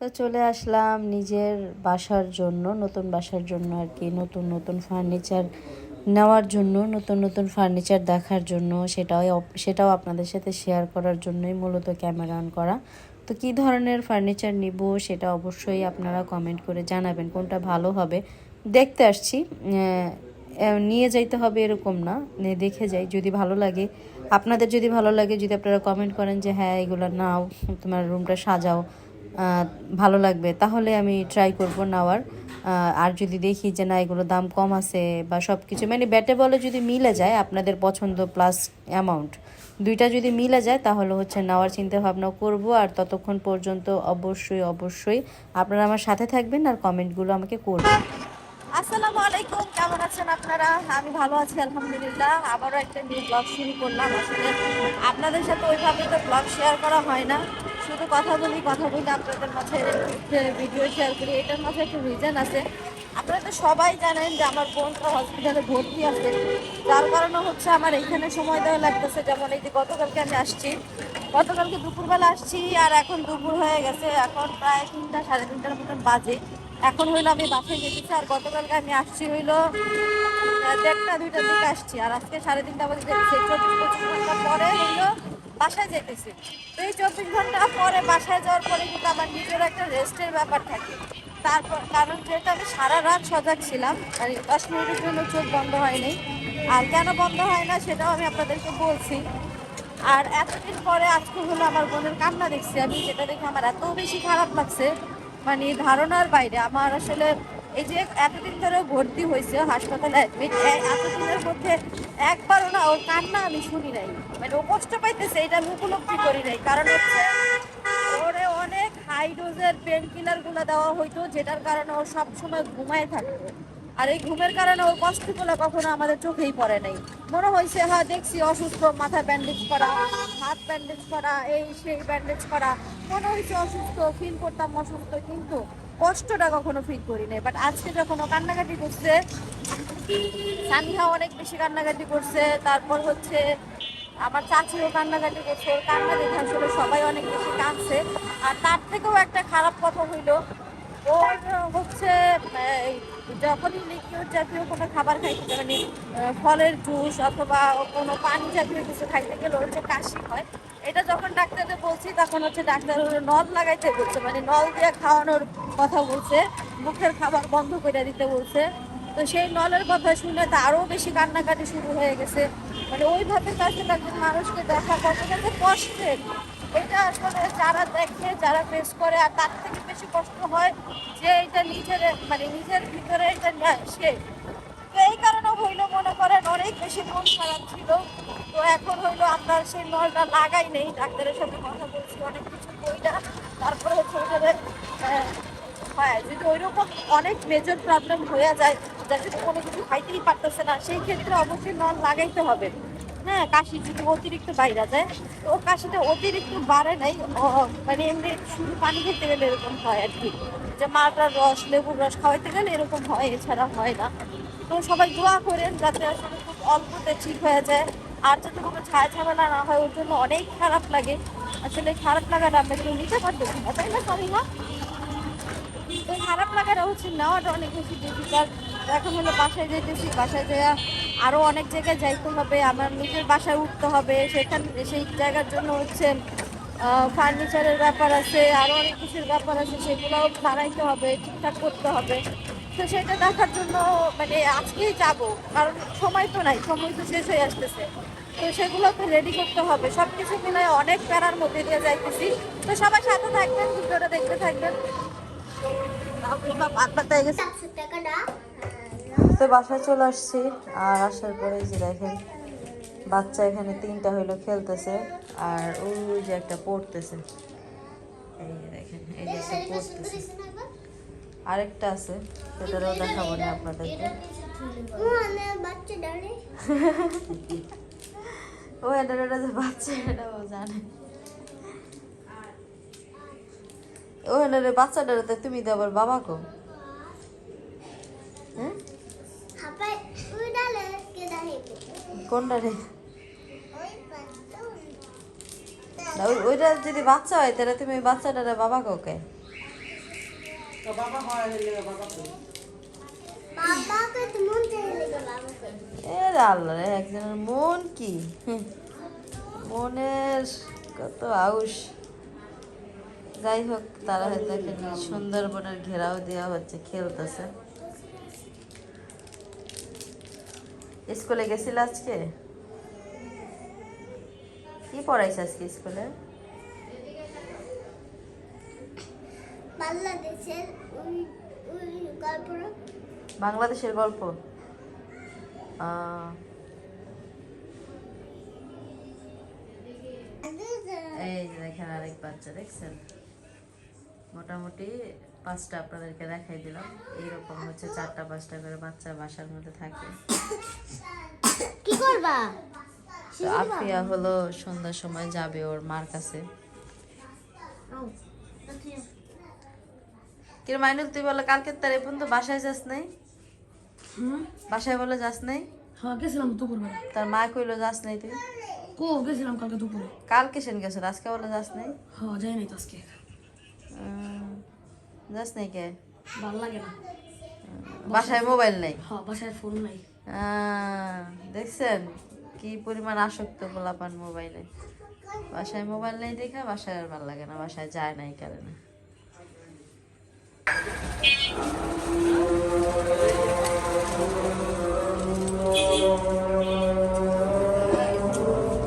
তো চলে আসলাম নিজের বাসার জন্য, নতুন বাসার জন্য আর কি, নতুন নতুন ফার্নিচার নেওয়ার জন্য, নতুন নতুন ফার্নিচার দেখার জন্য, সেটাও সেটাও আপনাদের সাথে শেয়ার করার জন্যই মূলত ক্যামেরা অন করা। তো কী ধরনের ফার্নিচার নিব সেটা অবশ্যই আপনারা কমেন্ট করে জানাবেন, কোনটা ভালো হবে। দেখতে আসছি নিয়ে যাইতে হবে এরকম না দেখে যাই, যদি ভালো লাগে। আপনাদের যদি ভালো লাগে, যদি আপনারা কমেন্ট করেন যে হ্যাঁ এগুলো নাও, তোমার রুমটা সাজাও। ভালো লাগবে। তাহলে আমি ট্রাই করব নেওয়ার। আর যদি দেখি যে না এগুলো দাম কম আছে বা সব কিছু মানে ব্যাটে বলে যদি মিলে যায় আপনাদের পছন্দ প্লাস অ্যামাউন্ট দুইটা যদি মিলে যায় তাহলে হচ্ছে নেওয়ার চিন্তা ভাবনা করব। আর ততক্ষণ পর্যন্ত অবশ্যই অবশ্যই আপনারা আমার সাথে থাকবেন আর কমেন্টগুলো আমাকে করবেন। আসসালামু আলাইকুম, কেমন আছেন আপনারা? আমি ভালো আছি, আলহামদুলিল্লাহ। আবারও একটা নিউ ব্লগ শুরু করলাম। আসলে আপনাদের সাথে ওইভাবে তো ব্লগ শেয়ার করা হয় না। শুধু কথা বলি কথা বলি আপনাদের মাঝে ভিডিও শেয়ার করি, এটার মাঝে একটা রিজন আছে। আপনারা তো সবাই জানেন যে আমার বোনটা হসপিটালে ভর্তি আছে। যার কারণে হচ্ছে আমার এখানে সময় দেওয়া লাগতেছে। যেমন এই যে গতকালকে আমি আসছি। গতকালকে দুপুরবেলা আসছি আর এখন দুপুর হয়ে গেছে। এখন প্রায় তিনটা, সাড়ে তিনটার মতন বাজে। এখন হইল আমি বাসায় যেতেছি আর গতকালকে আমি আসছি হইল দেড়টা, দুইটার দিকে আসছি। আর আজকে সাড়ে তিনটা বাজে পরে হইল বাসায় যেতেছি। তো এই চব্বিশ ঘণ্টা পরে বাসায় যাওয়ার পরে কিন্তু আমার নিজের একটা রেস্টের ব্যাপার থাকে। তারপর কারণ যেহেতু আমি সারা রাত সজাগ ছিলাম, আর দশ মিনিটের জন্য চোখ বন্ধ হয়নি, আর কেন বন্ধ হয় না সেটাও আমি আপনাদেরকে বলছি। আর এতদিন পরে আজকে হলো আমার বোনের কান্না দেখছি আমি, যেটা দেখে আমার এত বেশি খারাপ লাগছে। মানে ধারণার বাইরে আমার আসলে এই যে এতদিন ধরে ভর্তি হয়েছে, হাসপাতালে অ্যাডমিট এতদিনের মধ্যে একবারও না, ওর কান্না আমি শুনি নাই। মানে ও কষ্ট পাইতেছে, এটা আমি উপলব্ধি করি নাই। কারণ হচ্ছে, ওরে অনেক হাই ডোজের পেন কিলারগুলো দেওয়া হইতো, যেটার কারণে ও সবসময় ঘুমায় থাকতো। আর এই ঘুমের কারণে ওর কষ্টগুলো কখনো আমাদের চোখেই পড়ে নাই। মনে হয়েছে হ্যাঁ দেখছি অসুস্থ মাথায় ব্যান্ডেজ করা, হাত ব্যান্ডেজ করা, এই সেই ব্যান্ডেজ করা। মনে হয়েছে অসুস্থ ফিল করতাম অসুস্থ, কিন্তু কষ্টটা কখনো ফিল করি নাই বাট আজকে যখন ও কান্নাকাটি করছে, সানিহা অনেক বেশি কান্নাকাটি করছে, তারপর হচ্ছে আমার চাচিও কান্নাকাটি করছে, ওর কান্না দেখে আসলে সবাই অনেক বেশি কাঁদছে। আর তার থেকেও একটা খারাপ কথা হইল, ওর হচ্ছে যখনই লিকুইড জাতীয় কোনো খাবার খাইতে মানে ফলের জুস অথবা কোনো পানি জাতীয় কিছু খাইতে গেলে হচ্ছে কাশি হয়, এটা যখন ডাক্তারদের বলছি, তখন হচ্ছে ডাক্তার নল লাগাইতে বলছে মানে নল দিয়ে খাওয়ানোর কথা বলছে, মুখের খাবার বন্ধ করে দিতে বলছে। তো সেই নলের কথা শুনে তো আরও বেশি কান্নাকাটি শুরু হয়ে গেছে। মানে ওইভাবে কাছে একজন মানুষকে দেখা কতটা কষ্টের। এটা আসলে যারা দেখে যারা ফেস করে আর তার থেকে বেশি কষ্ট হয় যে এটা নিজের মানে নিজের ভিতরে এটা নেয় সে। তো এই কারণে হইল মনে করেন অনেক বেশি মন খারাপ ছিল। তো এখন হইল আমরা সেই নলটা লাগাই নেই। ডাক্তারের সাথে কথা বলছি অনেক কিছু বইটা তারপরে হচ্ছে আহ, হ্যাঁ যদি ওইরকম অনেক মেজর প্রবলেম হয়ে যায় যাতে কোনো কিছু খাইতেই পারতেছে না সেই ক্ষেত্রে অবশ্যই নল লাগাইতে হবে। হ্যাঁ কাশি যদি অতিরিক্ত বাইরে যায়। তো কাশিটা অতিরিক্ত বাড়ে নাই মানে এমনি শুধু পানি খেতে গেলে এরকম হয় আর কি। যে মালটার রস, লেবুর রস খাওয়াইতে গেলে এরকম হয়, এছাড়া হয় না। তো সবাই দোয়া করেন যাতে আসলে খুব অল্পতে ঠিক হয়ে যায়। আর যাতে কোনো ছায়া ঝামেলা না হয়, ওর জন্য অনেক খারাপ লাগে। আসলে খারাপ লাগাটা আমরা কেউ নিতে পারতেছি না তাই না সবাই না তো খারাপ লাগাটা হচ্ছে নেওয়াটা অনেক বেশি ডিফিকাল্ট এখন হলো বাসায় যেতেছি বাসায় যাওয়া আরও অনেক জায়গায় যাইতে হবে, আমার নিজের বাসায় উঠতে হবে, সেখান, সেই জায়গার জন্য হচ্ছে ফার্নিচারের ব্যাপার আছে আরও অনেক কিছুর ব্যাপার আছে, সেগুলোও বানাইতে হবে, ঠিকঠাক করতে হবে। তো সেটা দেখার জন্য মানে আজকেই যাব, কারণ সময় তো নাই, সময় তো শেষ হয়ে আসতেছে। তো সেগুলোকে রেডি করতে হবে সব কিছু মিলে অনেক প্যারার মধ্যে দিয়ে যাইতেছি। তো সবার সাথে থাকবেন, ভিডিওটা দেখতে থাকবেন। তো বাসায় চলে আসছি। আর আসার পরে যে দেখেন, বাচ্চা এখানে তিনটা হইল খেলতেছে। আর ওই যে একটা পড়তেছে। এই দেখেন, এই যে পড়তেছে। আরেকটা আছে, সেটারও দেখাবো না আপনাদেরকে। ও, এটা এটা যে বাচ্চা, এটা ও জানে। ও, এটা বাচ্চাটারে তুমি তো আবার বাবা কো। হ্যাঁ কোনটা রে ওইটা যদি বাচ্চা হয় তাহলে তুমি বাচ্চাটারে বাবা কাউকে? বাবাকে তুমি দেখলে বাবাকে এ রে আল্লাহ রে একজনের মন কি? মনের কত আউস যাই হোক তারা হয়তো সুন্দরবনের ঘেরাও দেওয়া হচ্ছে খেলতেছে। স্কুলে গেছিল আজকে? কি পড়াইছে আজকে স্কুলে? বাংলাদেশের গল্প। এই যে দেখেন আরেক বাচ্চা দেখছেন? মোটামুটি পাঁচটা আপনাদেরকে দেখাই দিলাম। এইরকম হচ্ছে চারটা পাঁচটা করে বাচ্চা বাসার মধ্যে থাকে। কি করবা? আফিয়া হলো সন্ধ্যার সময় যাবে ওর মার কাছে। কিরে মাইনুল তুই বলে কালকে তার এ পর্যন্ত বাসায় যাস নাই? বাসায় বলে যাস নাই? হ্যাঁ গেছিলাম দুপুরবেলা। তার মা কইলো যাস নাই তুই? কো গেছিলাম কালকে দুপুরে। কালকে সেন গেছো আজকে বলে যাস নাই? হ্যাঁ যাই নাই তো আজকে। যাস নাই কে? ভালো লাগে না। বাসায় মোবাইল নেই? হ্যাঁ বাসায় ফোন নাই। দেখছেন কি পরিমাণ আসক্ত গোলাপান মোবাইলে বাসায় মোবাইল নেই দেখে বাসায় আর ভালো লাগে না বাসায় যায় নাই কারণে।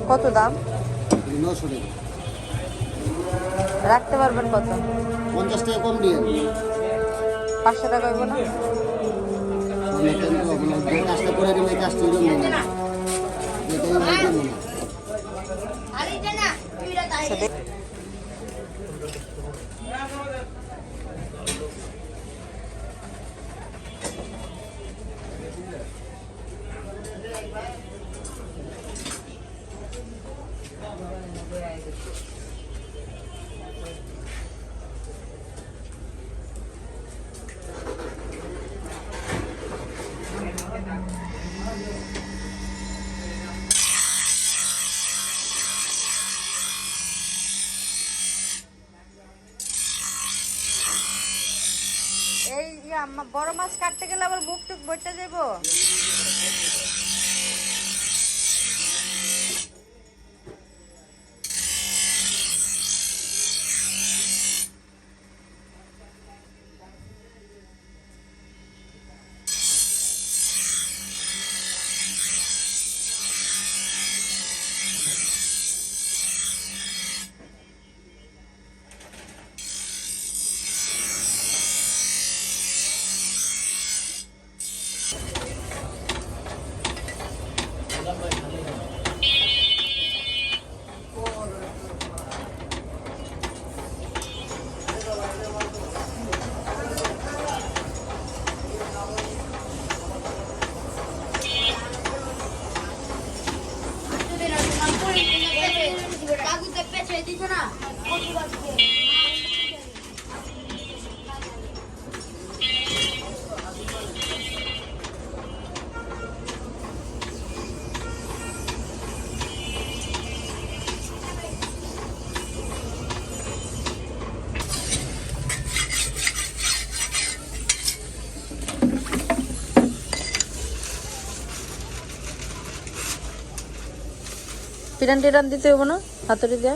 কত দাম? নশো টাকা। রাখতে পারবেন কত? পঞ্চাশ টাকা কম দিয়ে। পাঁচশো টাকা হইব না? কাজটা করে দিলে এই কাজটা জন্য না যেটাই আমার জন্য না আচ্ছা, দেখ- এই ইয়া, মা- বড় মাছ কাটতে গেলে আবার বুক টুক বইটা যাব পিরান টিরান দিতে হবে না? হাতুড়ি দিয়ে?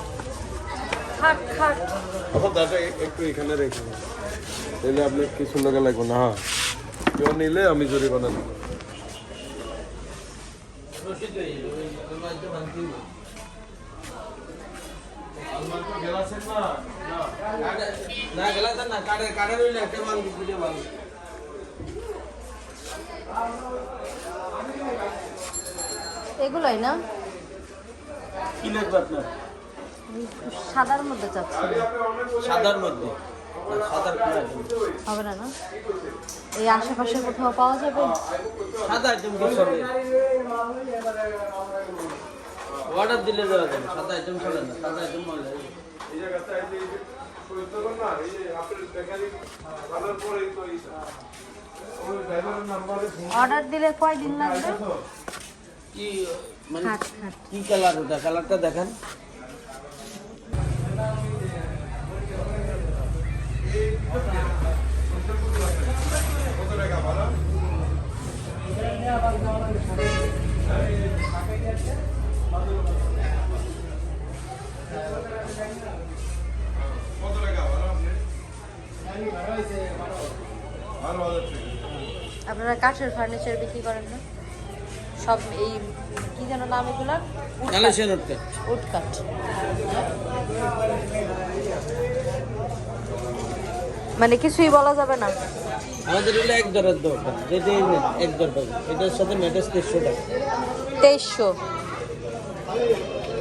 বানে থ্যাংক দাদা একটু এখানে রেখে। তাহলে আপনার কি সুন্দর লাগবে? না হ্যাঁ। কেউ নিলে আমি জরিমানা দেবো এগুলোই না? কি লাগবে আপনার? সাদার মধ্যে চাচ্ছি। সাদার মধ্যে? না, সাদার হবে না না? এই আশেপাশে কোথাও পাওয়া যাবে? সাদা আইটেম কি অর্ডার দিলে দেওয়া যাবে। সাদা আইটেম চলে না সাদা আইটেম মাল অর্ডার দিলে কয়দিন লাগবে? কি মানে কি কালার ওটা? কালারটা দেখান। আপনারা কাঠের ফার্নিচার বিক্রি করেন না? সব এই কি যেন নাম কালেকশন ওটা কাঠ মানে কিছুই বলা যাবে না। আমাদের হলো এক দরের দরকার নেন, এক দর পাবে এটার সাথে ম্যাটাস তেরোশো টাকা। তেইশশো।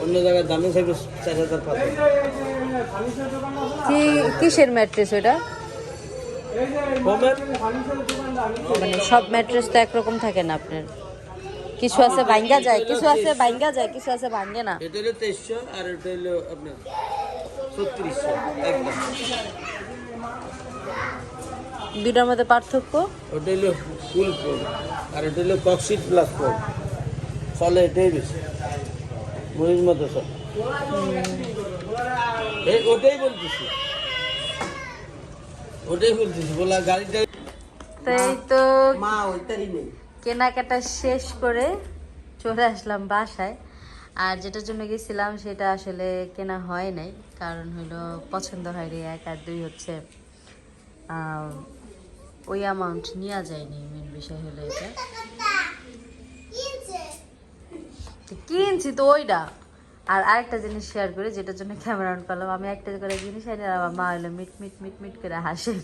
অন্য জায়গায় দামে থাকবে চার হাজার পাবে কি কিসের ম্যাট্রেস ওটা মানে সব ম্যাট্রেস তো একরকম থাকে না আপনার। কিছু আছে ভাঙ্গা যায় কিছু আছে ভাঙ্গা যায় কিছু আছে ভাঙ্গে না। এটা হলো তেইশশো আর এটা হলো আপনার ছত্রিশশো একদম। দুটার মধ্যে পার্থক্য? ওটা হলো ফুল আর এটা হলো কক্সিট প্লাস চলে এটাই বেশি। মতো সব এই ওটাই বলতেছি। ওটাই বলতেছি বলা গাড়িটা তাই তো মা ওইটারই নেই। কেনাকাটা শেষ করে চলে আসলাম বাসায়। আর যেটার জন্য গেছিলাম সেটা আসলে কেনা হয় নাই। কারণ হলো পছন্দ হয়নি এক আর দুই হচ্ছে আহ, ওই অ্যামাউন্ট নেওয়া যায়নি মেন বিষয় হলো এটা। কিনছি তো ওইটা। আর আরেকটা জিনিস শেয়ার করি যেটার জন্য ক্যামেরা অন করলাম। আমি একটা করে জিনিস আনি আর আমার মা হলো মিট মিট মিট মিট করে হাসে।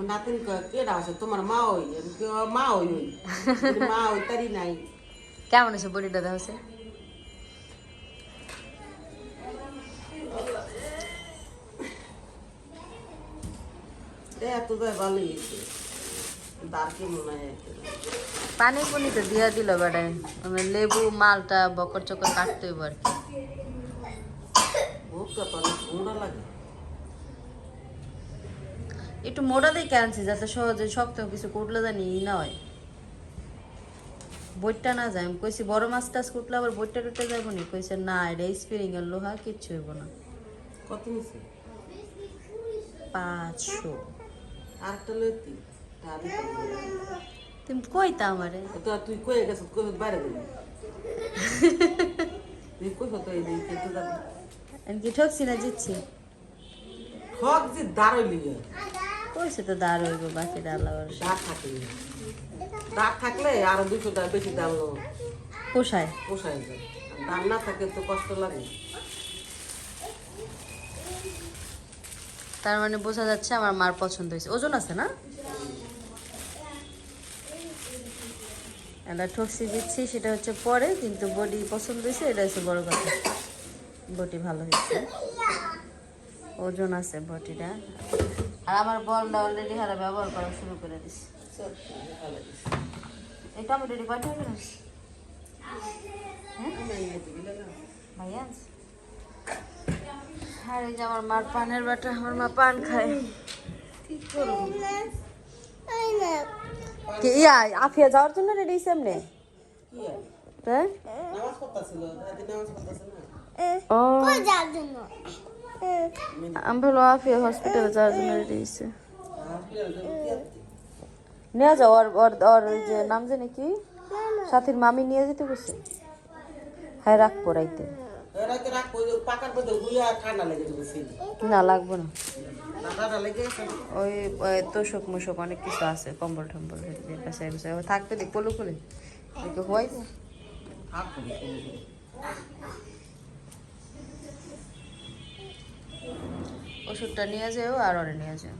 নাতিন কেডা তোমার মা ওই? আমি কই, "আমার মা ওই ওই। মা ওই তারি নাই। কেমন আছে বডিটা দেখা এত মনে হয় পানি পুনি তো দিয়া দিল বেড়ায় মানে লেবু মালটা বকর চকর কাটতে হইব আর একটু মোটা দিয়ে আনছি যাতে সহজে শক্ত কিছু কুটলে জানি ই না হয়। বইটা না যায়। আমি কইছি বড় মাছ টাছ কুটলে আবার বইটা টুটে যাব নি? কইছে না এটা স্প্রিং এর লোহা কিচ্ছু হইব না। কত নিছে? পাঁচশো। আর একটা লইতি। তুমি কইতা আমারে তো তুই কয়ে গেছ কই বাইরে দিবি তুই কই তো এই দিকে তো যাবি আমি কি ঠকছি না জিতছি হক যে দাঁড়াইলি কইছে তো দাঁড় হইব বাকি ডালা দাঁত থাকলে দাঁত থাকলে আরও দুশো টাকা বেশি দাম নেব পোষায় পোষায় যায় না থাকে তো কষ্ট লাগে তার মানে বোঝা যাচ্ছে আমার মার পছন্দ হয়েছে। ওজন আছে না? এটা ঠকসি দিচ্ছি, সেটা হচ্ছে পরে, কিন্তু বডি পছন্দ হয়েছে, এটা হচ্ছে বড় কথা। বডি ভালো হয়েছে। ওজন আছে বটিটা আর আমার বলটা অলরেডি হারা ব্যবহার করা শুরু করে দিছে। এই টমেটোটি কয়টা না ভাইয়া আছে? আর এই যে আমার মার পানের বাটা, আমার মা পান খায়। কি, ইয়া, আফিয়া যাওয়ার জন্য রেডি এমনি? হ্যাঁ ও। আমি ভালো আফিয়া হসপিটালে যাওয়ার জন্য রেডি হইছে? নিয়ে যাও, ওর ওর ওর যে নাম জানি কি? সাথীর মামি নিয়ে যেতে গেছে হ্যাঁ রাখ পড়াইতে। না লাগবে না? ওই তোষক মোষক অনেক কিছু আছে কম্বল টম্বল থাকতে দি কলু খুলে? তো ওষুধটা নিয়ে যাও আর ওরে নিয়ে যাও।